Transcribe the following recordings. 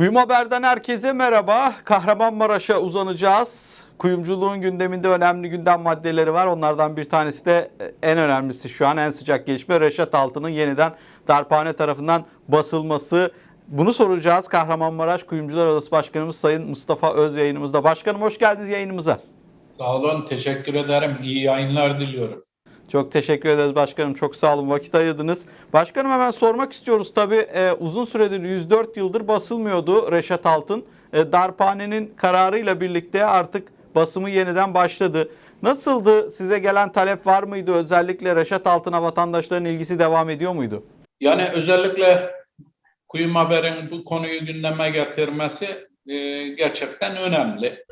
Kuyum Haber'den herkese merhaba. Kahramanmaraş'a uzanacağız. Kuyumculuğun gündeminde önemli gündem maddeleri var. Onlardan bir tanesi de e, en önemlisi şu an en sıcak gelişme Reşat Altı'nın yeniden darphane tarafından basılması. Bunu soracağız. Kahramanmaraş Kuyumcular Odası Başkanımız Sayın Mustafa Öz yayınımızda. Başkanım hoş geldiniz yayınımıza. Sağ olun, teşekkür ederim. İyi yayınlar diliyorum. Çok teşekkür ederiz başkanım. Çok sağ olun vakit ayırdınız. Başkanım hemen sormak istiyoruz. Tabii e, uzun süredir 104 yıldır basılmıyordu Reşat Altın. E, darphanenin kararıyla birlikte artık basımı yeniden başladı. Nasıldı? Size gelen talep var mıydı? Özellikle Reşat Altın'a vatandaşların ilgisi devam ediyor muydu? Yani özellikle Kuyum Haber'in bu konuyu gündeme getirmesi e, gerçekten önemli.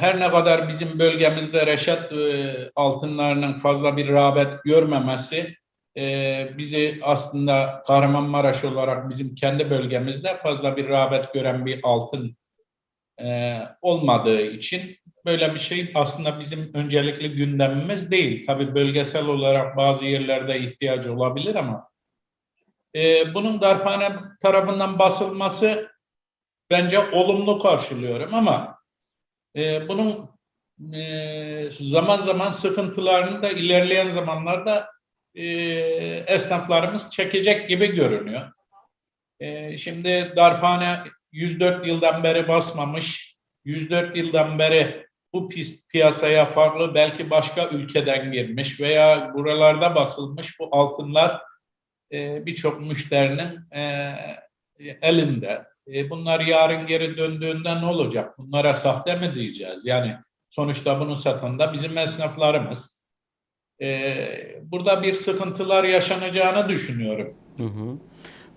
Her ne kadar bizim bölgemizde reşat e, altınlarının fazla bir rağbet görmemesi e, bizi aslında Kahramanmaraş olarak bizim kendi bölgemizde fazla bir rağbet gören bir altın e, olmadığı için böyle bir şey aslında bizim öncelikli gündemimiz değil. Tabii bölgesel olarak bazı yerlerde ihtiyacı olabilir ama bunun darphane tarafından basılması bence olumlu karşılıyorum ama e, bunun e, zaman zaman sıkıntılarını da ilerleyen zamanlarda e, esnaflarımız çekecek gibi görünüyor. E, şimdi darphane 104 yıldan beri basmamış, 104 yıldan beri bu piyasaya farklı belki başka ülkeden girmiş veya buralarda basılmış bu altınlar birçok müşterinin elinde. E, bunlar yarın geri döndüğünde ne olacak? Bunlara sahte mi diyeceğiz? Yani sonuçta bunu satan da bizim esnaflarımız. E, burada bir sıkıntılar yaşanacağını düşünüyorum. Hı hı.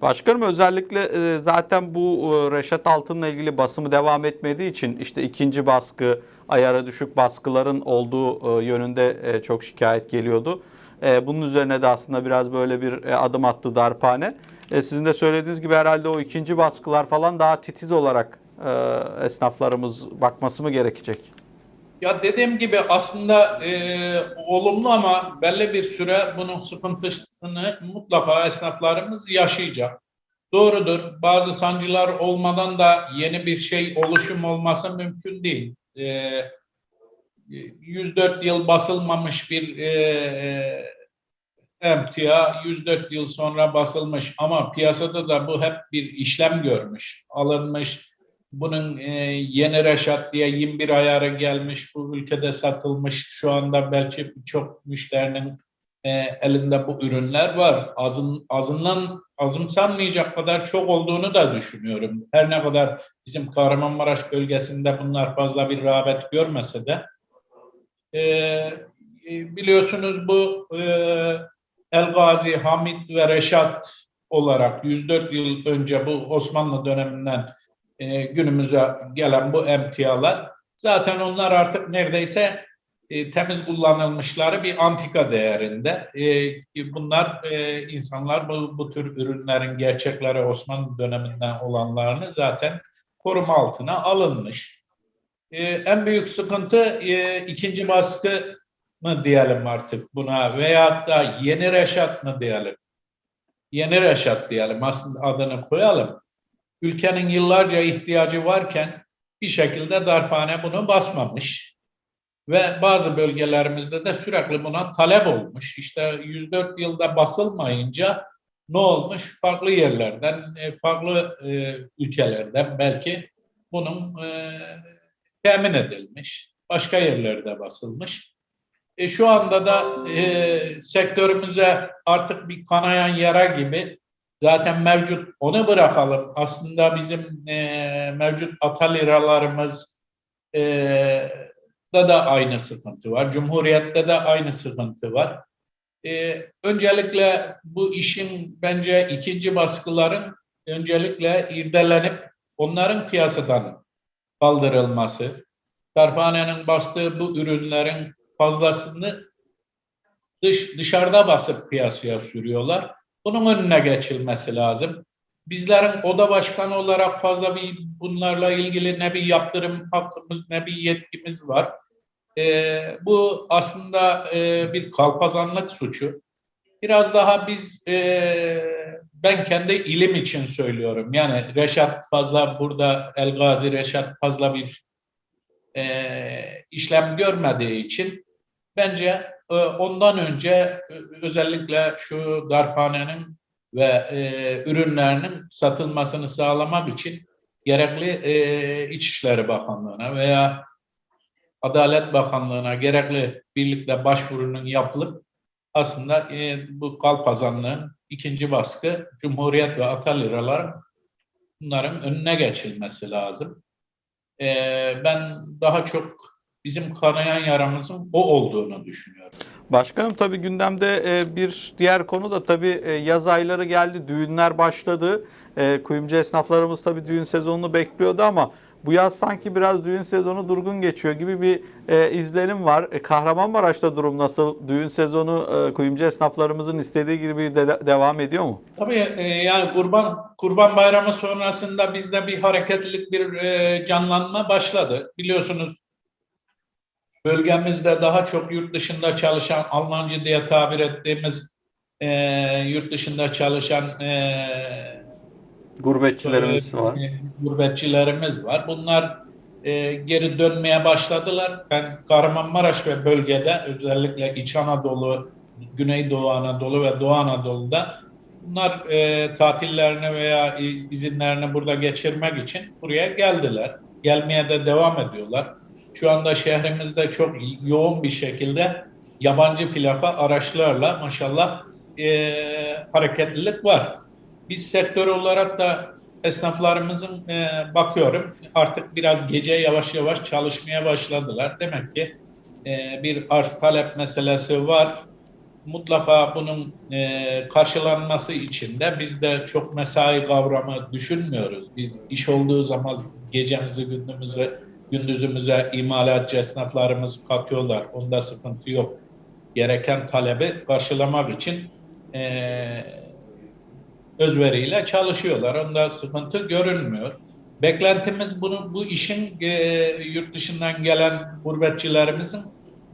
Başkanım özellikle e, zaten bu e, Reşat Altın'la ilgili basımı devam etmediği için işte ikinci baskı, ayara düşük baskıların olduğu e, yönünde e, çok şikayet geliyordu. E, Bunun üzerine de aslında biraz böyle bir adım attı darphane. E, Sizin de söylediğiniz gibi herhalde o ikinci baskılar falan daha titiz olarak esnaflarımız bakması mı gerekecek? Ya dediğim gibi aslında e, olumlu ama belli bir süre bunun sıkıntısını mutlaka esnaflarımız yaşayacak. Doğrudur. Bazı sancılar olmadan da yeni bir şey oluşum olması mümkün değil. E, 104 yıl basılmamış bir e, emtia 104 yıl sonra basılmış ama piyasada da bu hep bir işlem görmüş, alınmış. Bunun e, yeni Reşat diye 21 ayarı gelmiş, bu ülkede satılmış. Şu anda belki birçok müşterinin e, elinde bu ürünler var. Azın, azından azımsanmayacak kadar çok olduğunu da düşünüyorum. Her ne kadar bizim Kahramanmaraş bölgesinde bunlar fazla bir rağbet görmese de e, e, biliyorsunuz bu e, El Gazi, Hamit ve Reşat olarak 104 yıl önce bu Osmanlı döneminden e, günümüze gelen bu emtialar zaten onlar artık neredeyse e, temiz kullanılmışları bir antika değerinde. E, bunlar e, insanlar bu, bu tür ürünlerin gerçekleri Osmanlı döneminden olanlarını zaten koruma altına alınmış. En büyük sıkıntı ikinci baskı mı diyelim artık buna veyahut da yeni Reşat mı diyelim? Yeni Reşat diyelim aslında adını koyalım. Ülkenin yıllarca ihtiyacı varken bir şekilde darphane bunu basmamış. Ve bazı bölgelerimizde de sürekli buna talep olmuş. İşte 104 yılda basılmayınca ne olmuş? Farklı yerlerden, e, farklı e, ülkelerden belki bunun e, temin edilmiş. Başka yerlerde basılmış. E, şu anda da e, sektörümüze artık bir kanayan yara gibi zaten mevcut onu bırakalım. Aslında bizim e, mevcut ataliralarımız e, da da aynı sıkıntı var. Cumhuriyette de aynı sıkıntı var. E, öncelikle bu işin bence ikinci baskıların öncelikle irdelenip onların piyasadan kaldırılması, Darphane'nin bastığı bu ürünlerin fazlasını dış dışarıda basıp piyasaya sürüyorlar. Bunun önüne geçilmesi lazım. Bizlerin oda başkanı olarak fazla bir bunlarla ilgili ne bir yaptırım hakkımız ne bir yetkimiz var. Ee, bu aslında e, bir kalpazanlık suçu. Biraz daha biz e, ben kendi ilim için söylüyorum. Yani Reşat fazla burada El Gazi Reşat fazla bir e, işlem görmediği için bence e, ondan önce e, özellikle şu darphanenin ve e, ürünlerinin satılmasını sağlamak için gerekli e, İçişleri Bakanlığı'na veya Adalet Bakanlığı'na gerekli birlikte başvurunun yapılıp aslında e, bu kalpazanlığın ikinci baskı Cumhuriyet ve Ata liraların bunların önüne geçilmesi lazım. E, ben daha çok bizim kanayan yaramızın o olduğunu düşünüyorum. Başkanım tabii gündemde e, bir diğer konu da tabii e, yaz ayları geldi, düğünler başladı. Kuyumcu esnaflarımız tabii düğün sezonunu bekliyordu ama bu yaz sanki biraz düğün sezonu durgun geçiyor gibi bir e, izlenim var. E, Kahramanmaraş'ta durum nasıl? Düğün sezonu e, kuyumcu esnaflarımızın istediği gibi de- devam ediyor mu? Tabii e, yani kurban kurban bayramı sonrasında bizde bir hareketlilik, bir e, canlanma başladı. Biliyorsunuz bölgemizde daha çok yurt dışında çalışan Almancı diye tabir ettiğimiz e, yurt dışında çalışan e, Gurbetçilerimiz var. gurbetçilerimiz var. Bunlar e, geri dönmeye başladılar. Ben Kahramanmaraş ve bölgede özellikle İç Anadolu, Güneydoğu Anadolu ve Doğu Anadolu'da bunlar e, tatillerini veya iz- izinlerini burada geçirmek için buraya geldiler. Gelmeye de devam ediyorlar. Şu anda şehrimizde çok yoğun bir şekilde yabancı plaka araçlarla maşallah e, hareketlilik var. Biz sektör olarak da esnaflarımızın e, bakıyorum artık biraz gece yavaş yavaş çalışmaya başladılar. Demek ki e, bir arz talep meselesi var. Mutlaka bunun e, karşılanması için de biz de çok mesai kavramı düşünmüyoruz. Biz iş olduğu zaman gecemizi gündüzümüzü gündüzümüze imalatçı esnaflarımız katıyorlar. Onda sıkıntı yok. Gereken talebi karşılamak için e, özveriyle çalışıyorlar. Onda sıkıntı görünmüyor. Beklentimiz bunu bu işin e, yurt dışından gelen gurbetçilerimizin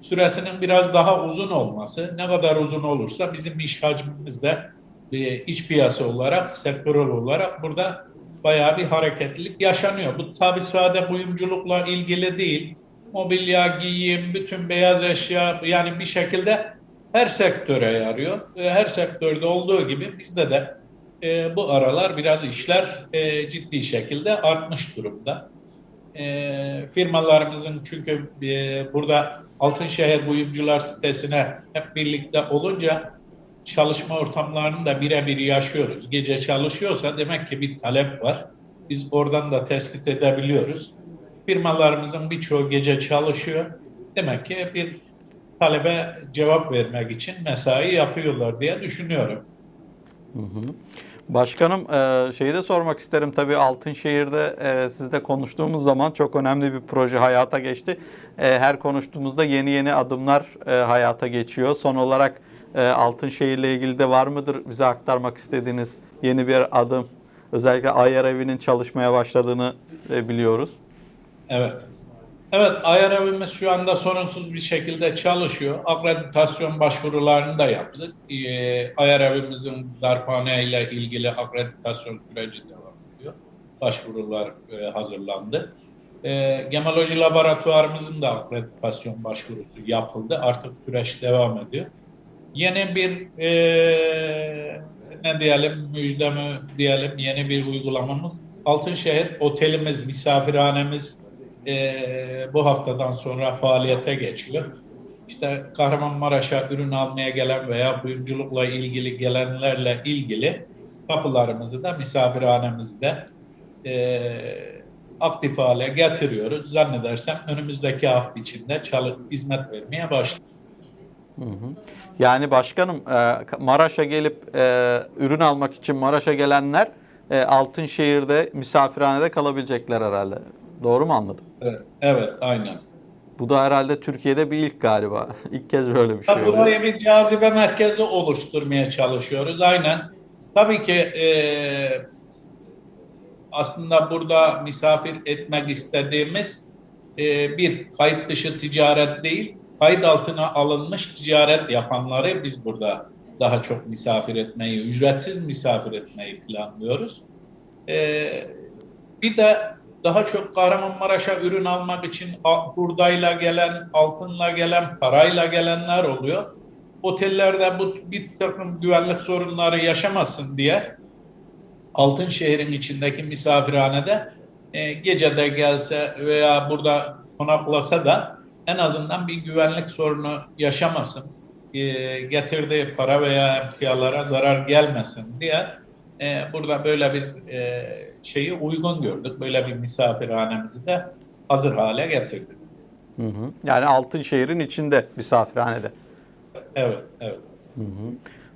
süresinin biraz daha uzun olması. Ne kadar uzun olursa bizim iş hacmimiz de e, iç piyasa olarak, sektörel olarak burada bayağı bir hareketlilik yaşanıyor. Bu tabi sade kuyumculukla ilgili değil. Mobilya, giyim, bütün beyaz eşya yani bir şekilde her sektöre yarıyor. E, Her sektörde olduğu gibi bizde de e, bu aralar biraz işler e, ciddi şekilde artmış durumda. E, firmalarımızın çünkü e, burada Altınşehir Kuyumcular sitesine hep birlikte olunca çalışma ortamlarını da birebir yaşıyoruz. Gece çalışıyorsa demek ki bir talep var. Biz oradan da tespit edebiliyoruz. Firmalarımızın birçoğu gece çalışıyor. Demek ki bir talebe cevap vermek için mesai yapıyorlar diye düşünüyorum. Başkanım e, şeyi de sormak isterim tabii Altınşehir'de e, sizle konuştuğumuz zaman çok önemli bir proje hayata geçti. E, Her konuştuğumuzda yeni yeni adımlar hayata geçiyor. Son olarak Altınşehir'le ilgili de var mıdır bize aktarmak istediğiniz yeni bir adım? Özellikle Ayar Evi'nin çalışmaya başladığını biliyoruz. Evet. Evet, ayar evimiz şu anda sorunsuz bir şekilde çalışıyor. Akreditasyon başvurularını da yaptık. Ee, ayar evimizin darphane ile ilgili akreditasyon süreci devam ediyor. Başvurular e, hazırlandı. E, gemoloji laboratuvarımızın da akreditasyon başvurusu yapıldı. Artık süreç devam ediyor. Yeni bir e, ne diyelim müjde mi diyelim yeni bir uygulamamız. Altınşehir otelimiz, misafirhanemiz e, bu haftadan sonra faaliyete geçiyor. İşte Kahramanmaraş'a ürün almaya gelen veya kuyumculukla ilgili gelenlerle ilgili kapılarımızı da misafirhanemizde e, aktif hale getiriyoruz. Zannedersem önümüzdeki hafta içinde çalı, hizmet vermeye başlayacağız. Yani başkanım e, Maraş'a gelip e, ürün almak için Maraş'a gelenler e, Altınşehir'de misafirhanede kalabilecekler herhalde. Doğru mu anladım? Evet, evet aynen. Bu da herhalde Türkiye'de bir ilk galiba. İlk kez böyle bir şey Tabii burayı bir cazibe merkezi oluşturmaya çalışıyoruz. Aynen. Tabii ki e, aslında burada misafir etmek istediğimiz e, bir kayıt dışı ticaret değil, kayıt altına alınmış ticaret yapanları biz burada daha çok misafir etmeyi, ücretsiz misafir etmeyi planlıyoruz. E, bir de daha çok Kahramanmaraş'a ürün almak için a- hurdayla gelen, altınla gelen, parayla gelenler oluyor. Otellerde bu bir takım güvenlik sorunları yaşamasın diye Altınşehir'in içindeki misafirhanede e, gecede gelse veya burada konaklasa da en azından bir güvenlik sorunu yaşamasın. E, getirdiği para veya emtialara zarar gelmesin diye e, burada böyle bir e, şeyi uygun gördük. Böyle bir misafirhanemizi de hazır hale getirdik. Hı hı. Yani Altınşehir'in içinde misafirhanede. Evet, evet.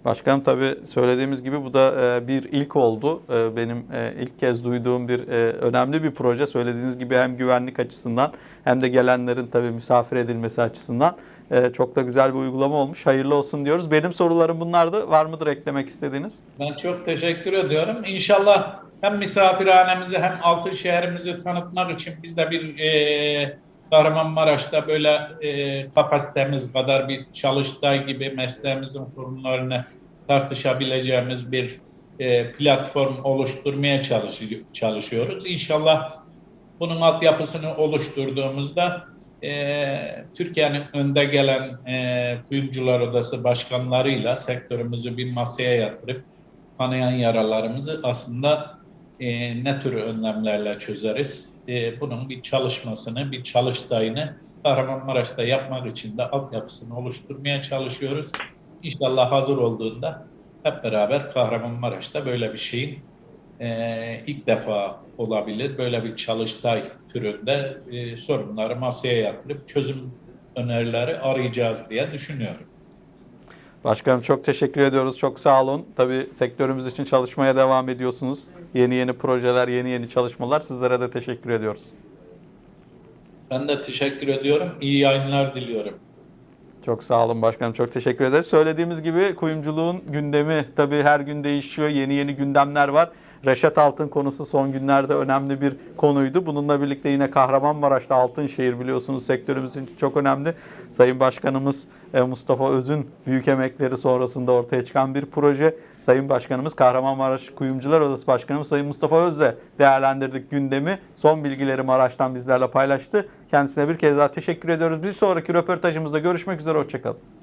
Başkanım tabii söylediğimiz gibi bu da e, bir ilk oldu. E, Benim e, ilk kez duyduğum bir önemli bir proje. Söylediğiniz gibi hem güvenlik açısından hem de gelenlerin tabii misafir edilmesi açısından e, çok da güzel bir uygulama olmuş. Hayırlı olsun diyoruz. Benim sorularım bunlardı. Var mıdır eklemek istediğiniz? Ben çok teşekkür ediyorum. İnşallah hem misafirhanemizi hem Altınşehir'imizi tanıtmak için biz de bir e, Kahramanmaraş'ta böyle e, kapasitemiz kadar bir çalıştay gibi mesleğimizin sorunlarını tartışabileceğimiz bir e, platform oluşturmaya çalışıyor, çalışıyoruz. İnşallah bunun altyapısını oluşturduğumuzda e, Türkiye'nin önde gelen e, kuyumcular odası başkanlarıyla sektörümüzü bir masaya yatırıp kanayan yaralarımızı aslında e, ne tür önlemlerle çözeriz? E, bunun bir çalışmasını, bir çalıştayını Kahramanmaraş'ta yapmak için de altyapısını oluşturmaya çalışıyoruz. İnşallah hazır olduğunda hep beraber Kahramanmaraş'ta böyle bir şeyin e, ilk defa olabilir. Böyle bir çalıştay türünde e, sorunları masaya yatırıp çözüm önerileri arayacağız diye düşünüyorum. Başkanım çok teşekkür ediyoruz. Çok sağ olun. Tabii sektörümüz için çalışmaya devam ediyorsunuz. Yeni yeni projeler, yeni yeni çalışmalar. Sizlere de teşekkür ediyoruz. Ben de teşekkür ediyorum. İyi yayınlar diliyorum. Çok sağ olun başkanım. Çok teşekkür ederiz. Söylediğimiz gibi kuyumculuğun gündemi tabii her gün değişiyor. Yeni yeni gündemler var. Reşat Altın konusu son günlerde önemli bir konuydu. Bununla birlikte yine Kahramanmaraş'ta Altınşehir biliyorsunuz sektörümüz için çok önemli. Sayın Başkanımız e, Mustafa Öz'ün büyük emekleri sonrasında ortaya çıkan bir proje. Sayın Başkanımız Kahramanmaraş Kuyumcular Odası Başkanımız Sayın Mustafa Öz'le değerlendirdik gündemi. Son bilgileri Maraş'tan bizlerle paylaştı. Kendisine bir kez daha teşekkür ediyoruz. Bir sonraki röportajımızda görüşmek üzere. Hoşçakalın.